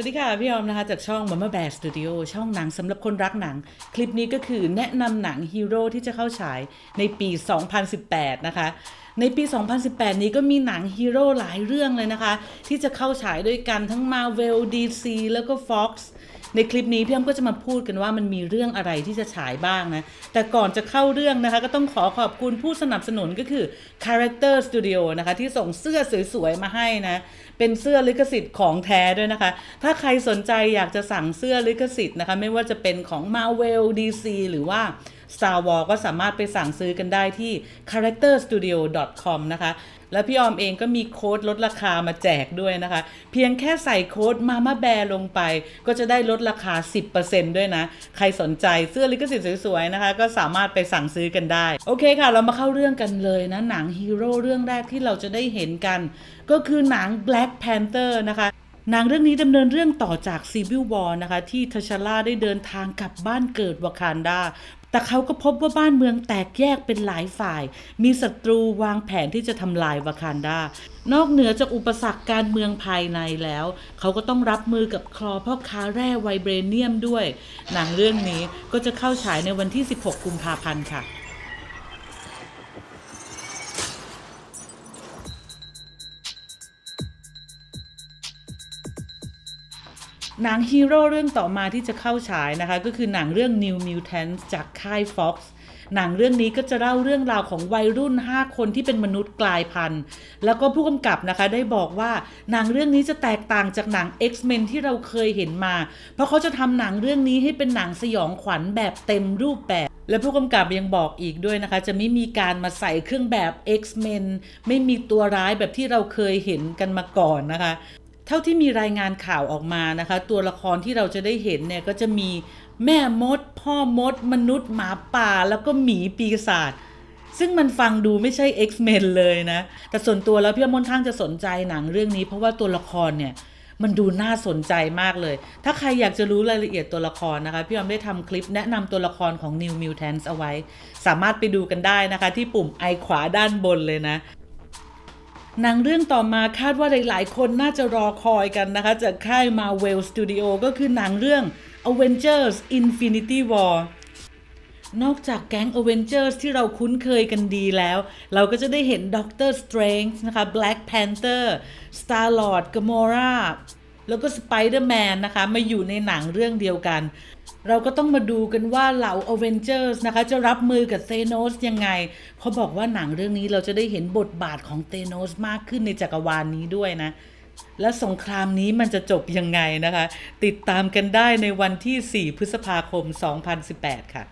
วัสดีค่ะ พี่ออมนะคะ จากช่อง Mama Bear Studio ช่องหนังสำหรับคนรักหนัง คลิปนี้ก็คือแนะนำหนังฮีโร่ที่จะเข้าฉายในปี 2018 นะคะ ในปี 2018 นี้ก็มีหนังฮีโร่หลายเรื่องเลยนะคะ ที่จะเข้าฉายด้วยกันทั้ง Marvel DC แล้วก็ Fox ในคลิปนี้พี่อ้อมก็จะมาพูดกันว่ามันมีเรื่องอะไรที่จะฉายบ้างนะ แต่ก่อนจะเข้าเรื่องนะคะ ก็ต้องขอขอบคุณผู้สนับสนุนก็คือ Character Studio นะคะ ที่ส่งเสื้อสวยๆ มาให้นะ เป็นเสื้อลิขสิทธิ์ของแท้ด้วยนะคะ ถ้าใครสนใจอยากจะสั่งเสื้อลิขสิทธิ์นะคะ ไม่ว่าจะเป็นของ Marvel DC หรือว่า Star Wars ก็สามารถไปสั่งซื้อกันได้ที่ characterstudio.com นะคะ แล้วพี่ออมเองก็มีโค้ดลดราคามาแจกด้วยนะคะ เพียงแค่ใส่โค้ด Mama Bear ลงไป ก็จะได้ลดราคา 10%ด้วยนะ ใครสนใจเสื้อลิขสิทธิ์สวยๆนะคะ ก็สามารถไปสั่งซื้อกันได้ โอเคค่ะ เรามาเข้าเรื่องกันเลยนะ หนังฮีโร่เรื่องแรกที่เราจะได้เห็นกัน ก็คือหนัง Black Panther นะคะหนังเรื่องนี้ดำเนินเรื่องต่อจาก Civil War นะคะ ที่ทัชล่าได้เดินทางกลับบ้านเกิดวากันดา แต่เขาก็พบว่าบ้านเมืองแตกแยกเป็นหลายฝ่าย มีศัตรูวางแผนที่จะทำลายวากันดา นอกเหนือจากอุปสรรคการเมืองภายในแล้ว เขาก็ต้องรับมือกับคลอพ่อค้าแร่ไวเบรเนียมด้วย หนังเรื่องนี้ก็จะเข้าฉายในวันที่ 16 กุมภาพันธ์ค่ะ หนังฮีโร่เรื่องต่อมาที่จะเข้าฉายนะคะ ก็คือหนังเรื่อง New Mutants จากค่าย Fox หนังเรื่องนี้ก็จะเล่าเรื่องราวของวัยรุ่น 5 คนที่เป็นมนุษย์กลายพันธุ์ แล้วก็ผู้กำกับนะคะได้บอกว่าหนังเรื่องนี้จะแตกต่างจากหนัง X-Men ที่เราเคยเห็นมา เพราะเขาจะทำหนังเรื่องนี้ให้เป็นหนังสยองขวัญแบบเต็มรูปแบบ และผู้กำกับยังบอกอีกด้วยนะคะ จะไม่มีการมาใส่เครื่องแบบ X-Men ไม่มีตัวร้ายแบบที่เราเคยเห็นกันมาก่อนนะคะ เท่าที่มีรายงานข่าวออกมานะคะ ตัวละครที่เราจะได้เห็นเนี่ยก็จะมีแม่มด พ่อมด มนุษย์หมาป่า แล้วก็หมีปีศาจซึ่งมันฟังดูไม่ใช่ X-Men เลยนะ แต่ส่วนตัวแล้วพี่อ้อมค่อนข้างจะสนใจหนังเรื่องนี้ เพราะว่าตัวละครเนี่ยมันดูน่าสนใจมากเลย ถ้าใครอยากจะรู้รายละเอียดตัวละครนะคะ พี่ออมได้ทำคลิปแนะนำตัวละครของ New Mutants เอาไว้ สามารถไปดูกันได้นะคะ ที่ปุ่มไอขวาด้านบนเลยนะ หนังเรื่องต่อมาคาดว่าหลาย ๆ คนน่าจะรอคอยกันนะคะ จากค่าย Marvel Studio ก็คือหนังเรื่อง Avengers Infinity War นอกจากแก๊ง Avengers ที่เราคุ้นเคยกันดีแล้ว เราก็จะได้เห็น Doctor Strange นะคะ Black Panther Star Lord Gamora แล้วก็ Spider-Man นะคะ มาอยู่ในหนังเรื่องเดียวกัน เราก็ต้องมาดูกันว่าเหล่า Avengers นะคะจะรับมือกับเ h โนสยังไง เขาบอกว่าหนังเรื่องนี้เราจะได้เห็นบทบาทของเ h โนสมากขึ้นในจักรวาลนนี้ด้วยนะ และสงครามนี้มันจะจบยังไงนะคะ ติดตามกันได้ในวันที่ 4 พฤษภาคม 2018 ค่ะ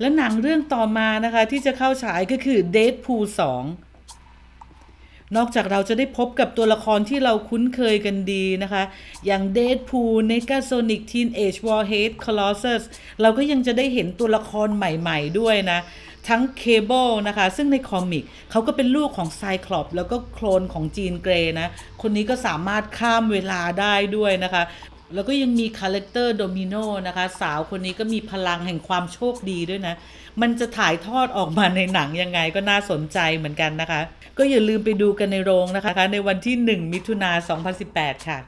และหนังเรื่องต่อมานะคะที่จะเข้าฉายก็คือ Deadpool 2 นอกจากเราจะได้พบกับตัวละครที่เราคุ้นเคยกันดีนะคะ อย่าง Deadpool n e g a Sonic Teenage Warhead Colossus เราก็ยังจะได้เห็นตัวละครใหม่ๆด้วยนะ ทั้ง Cable นะคะ ซึ่งในคอมิกเขาก็เป็นลูกของไซคลอปแล้วก็โคลนของจีนเกรนะ คนนี้ก็สามารถข้ามเวลาได้ด้วยนะคะแล้วก็ยังมีคาแรคเตอร์โดมิโนนะคะ สาวคนนี้ก็มีพลังแห่งความโชคดีด้วยนะ มันจะถ่ายทอดออกมาในหนังยังไงก็น่าสนใจเหมือนกันนะคะ ก็อย่าลืมไปดูกันในโรงนะคะในวันที่ 1 มิถุนา2018 ค่ะ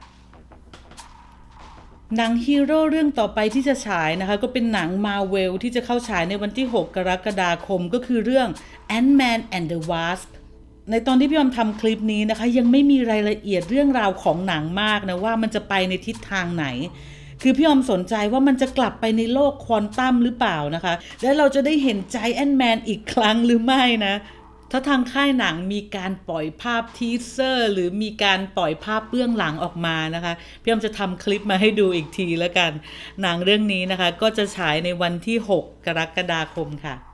หนังฮีโร่เรื่องต่อไปที่จะฉายนะคะ ก็เป็นหนังมาเวลที่จะเข้าฉายในวันที่ 6 กรกฎาคมก็คือเรื่อง Ant-Man and the Wasp ในตอนที่พี่ออมทำคลิปนี้นะคะ ยังไม่มีรายละเอียดเรื่องราวของหนังมากนะ ว่ามันจะไปในทิศทางไหน คือพี่ออมสนใจว่ามันจะกลับไปในโลกควอนตัมหรือเปล่านะคะ และเราจะได้เห็นใจแอนแมนอีกครั้งหรือไม่นะ ถ้าทางค่ายหนังมีการปล่อยภาพทีเซอร์ หรือมีการปล่อยภาพเบื้องหลังออกมานะคะพี่ออมจะทำคลิปมาให้ดูอีกทีแล้วกัน หนังเรื่องนี้นะคะ ก็จะฉายในวันที่ 6 กรกฎาคมค่ะ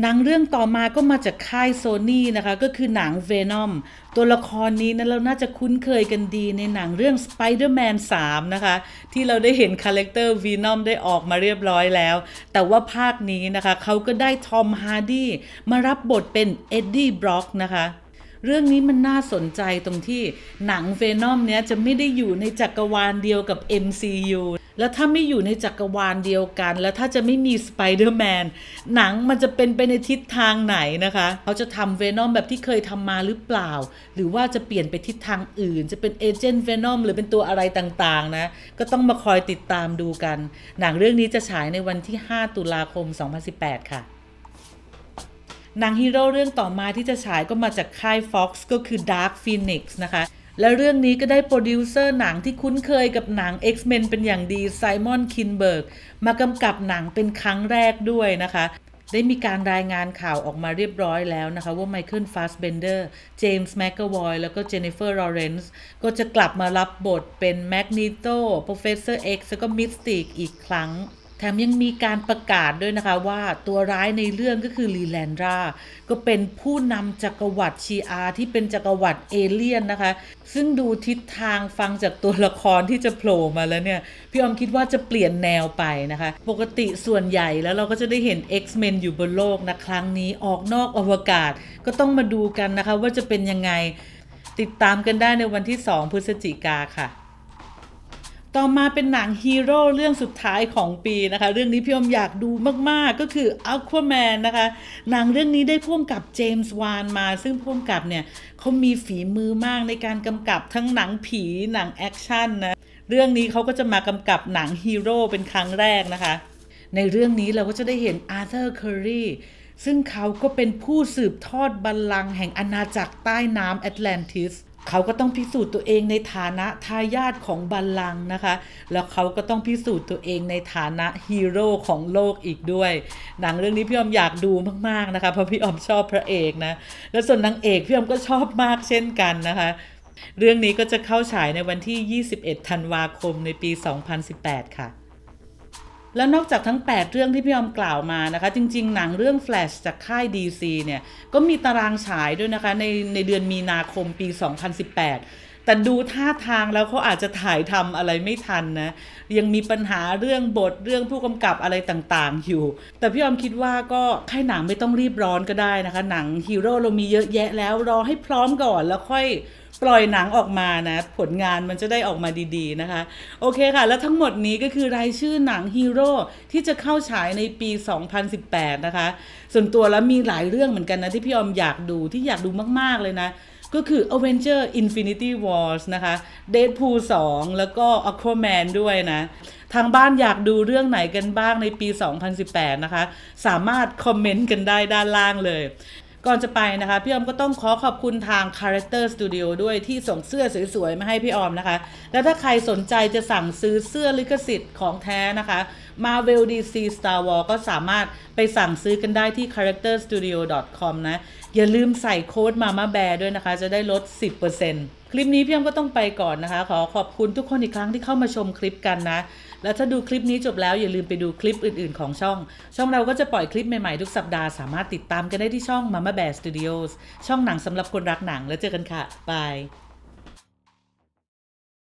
หนังเรื่องต่อมาก็มาจากค่ายโซนี่นะคะ ก็คือหนัง Venom ตัวละครนี้นะเราน่าจะคุ้นเคยกันดีในหนังเรื่อง Spider-Man 3 นะคะ ที่เราได้เห็นคาแรคเตอร์ Venom ได้ออกมาเรียบร้อยแล้ว แต่ว่าภาคนี้นะคะเขาก็ได้ทอมฮาร์ดีมารับบทเป็นเอ็ดดี้บล็อกนะคะเรื่องนี้มันน่าสนใจตรงที่หนัง Venom เนี้ยจะไม่ได้อยู่ในจักรวาลเดียวกับ MCU แล้วถ้าไม่อยู่ในจักรวาลเดียวกัน แล้วถ้าจะไม่มีสไปเดอร์แมนหนังมันจะเป็นไปในทิศทางไหนนะคะเขาจะทำเวนอมแบบที่เคยทำมาหรือเปล่า หรือว่าจะเปลี่ยนไปทิศทางอื่น จะเป็นเอเจนต์เวนอมหรือเป็นตัวอะไรต่างๆนะก็ต้องมาคอยติดตามดูกัน หนังเรื่องนี้จะฉายในวันที่ 5 ตุลาคม 2018 ค่ะหนังฮีโร่เรื่องต่อมาที่จะฉายก็มาจากค่าย Fox ก็คือ Dark Phoenix นะคะ และเรื่องนี้ก็ได้โปรดิวเซอร์หนังที่คุ้นเคยกับหนัง X-Men เป็นอย่างดีไซมอนคินเบิร์กมากำกับหนังเป็นครั้งแรกด้วยนะคะ ได้มีการรายงานข่าวออกมาเรียบร้อยแล้วนะคะ ว่าไมเคิลฟาสเบนเดอร์เจมส์แมคกวอยแล้วก็เจนนิเฟอร์ลอเรนซ์ก็จะกลับมารับบทเป็นแมกนีโตโปรเฟสเซอร์เอ็กซ์แล้วก็มิสติกอีกครั้ง แถมยังมีการประกาศด้วยนะคะว่าตัวร้ายในเรื่องก็คือลีแลนดราก็เป็นผู้นำจักรวรรดิชีอาที่เป็นจักรวรรดิเอเลี่ยนนะคะ ซึ่งดูทิศทางฟังจากตัวละครที่จะโผล่มาแล้วเนี่ย พี่ออมคิดว่าจะเปลี่ยนแนวไปนะคะ ปกติส่วนใหญ่แล้วเราก็จะได้เห็น X-Men อยู่บนโลกนะ ครั้งนี้ออกนอกอวกาศ ก็ต้องมาดูกันนะคะว่าจะเป็นยังไง ติดตามกันได้ในวันที่ 2 พฤศจิกาค่ะ ต่อมาเป็นหนังฮีโร่เรื่องสุดท้ายของปีนะคะ เรื่องนี้พี่อมอยากดูมาก ๆ ก็คือ Aquaman นะคะ หนังเรื่องนี้ได้พ่วงกับเจมส์วานมา ซึ่งพ่วงกับเนี่ยเขามีฝีมือมากในการกำกับทั้งหนังผีหนังแอคชั่นนะ เรื่องนี้เขาก็จะมากำกับหนังฮีโร่เป็นครั้งแรกนะคะ ในเรื่องนี้เราก็จะได้เห็นอาร์เธอร์เคอรีซึ่งเขาก็เป็นผู้สืบทอดบัลลังก์แห่งอาณาจักรใต้น้ำแอตแลนติส เขาก็ต้องพิสูจน์ตัวเองในฐานะทายาทของบัลลังก์นะคะ แล้วเขาก็ต้องพิสูจน์ตัวเองในฐานะฮีโร่ของโลกอีกด้วย หนังเรื่องนี้พี่อมอยากดูมากๆนะคะ เพราะพี่อมชอบพระเอกนะ แล้วส่วนนางเอกพี่อมก็ชอบมากเช่นกันนะคะ เรื่องนี้ก็จะเข้าฉายในวันที่ 21 ธันวาคมในปี 2018 ค่ะ แล้วนอกจากทั้ง 8 เรื่องที่พี่ออมกล่าวมานะคะ จริง ๆ หนังเรื่อง Flash จากค่าย DC เนี่ย ก็มีตารางฉายด้วยนะคะ ในในเดือนมีนาคมปี 2018 แต่ดูท่าทางแล้วเขาอาจจะถ่ายทำอะไรไม่ทันนะ ยังมีปัญหาเรื่องบทเรื่องผู้กำกับอะไรต่างๆ อยู่ แต่พี่ออมคิดว่าก็ค่ายหนังไม่ต้องรีบร้อนก็ได้นะคะ หนังฮีโร่เรามีเยอะแยะแล้วรอให้พร้อมก่อนแล้วค่อยปล่อยหนังออกมานะ ผลงานมันจะได้ออกมาดีๆนะคะ โอเคค่ะ แล้วทั้งหมดนี้ก็คือรายชื่อหนังฮีโร่ที่จะเข้าฉายในปี 2018 นะคะ ส่วนตัวแล้วมีหลายเรื่องเหมือนกันนะ ที่พี่ออมอยากดูที่อยากดูมากๆเลยนะ ก็คือ Avenger Infinity Wars นะคะ Deadpool 2 แล้วก็ Aquaman ด้วยนะ ทางบ้านอยากดูเรื่องไหนกันบ้างในปี 2018 นะคะ สามารถคอมเมนต์กันได้ด้านล่างเลยก่อนจะไปนะคะ พี่ออมก็ต้องขอขอบคุณทาง Character Studio ด้วยที่ส่งเสื้อสวยๆ มาให้พี่ออมนะคะ แล้วถ้าใครสนใจจะสั่งซื้อเสื้อลิขสิทธิ์ของแท้นะคะ Marvel DC Star Wars ก็สามารถไปสั่งซื้อกันได้ที่ characterstudio.com นะ อย่าลืมใส่โค้ดมาม่าแบร์ด้วยนะคะ จะได้ลด 10%คลิปนี้พี่ออมก็ต้องไปก่อนนะคะ ขอขอบคุณทุกคนอีกครั้งที่เข้ามาชมคลิปกันนะ แล้วถ้าดูคลิปนี้จบแล้วอย่าลืมไปดูคลิปอื่นๆของช่อง ช่องเราก็จะปล่อยคลิปใหม่ๆทุกสัปดาห์สามารถติดตามกันได้ที่ช่อง Mama Bear Studios ช่องหนังสำหรับคนรักหนังแล้วเจอกันค่ะบาย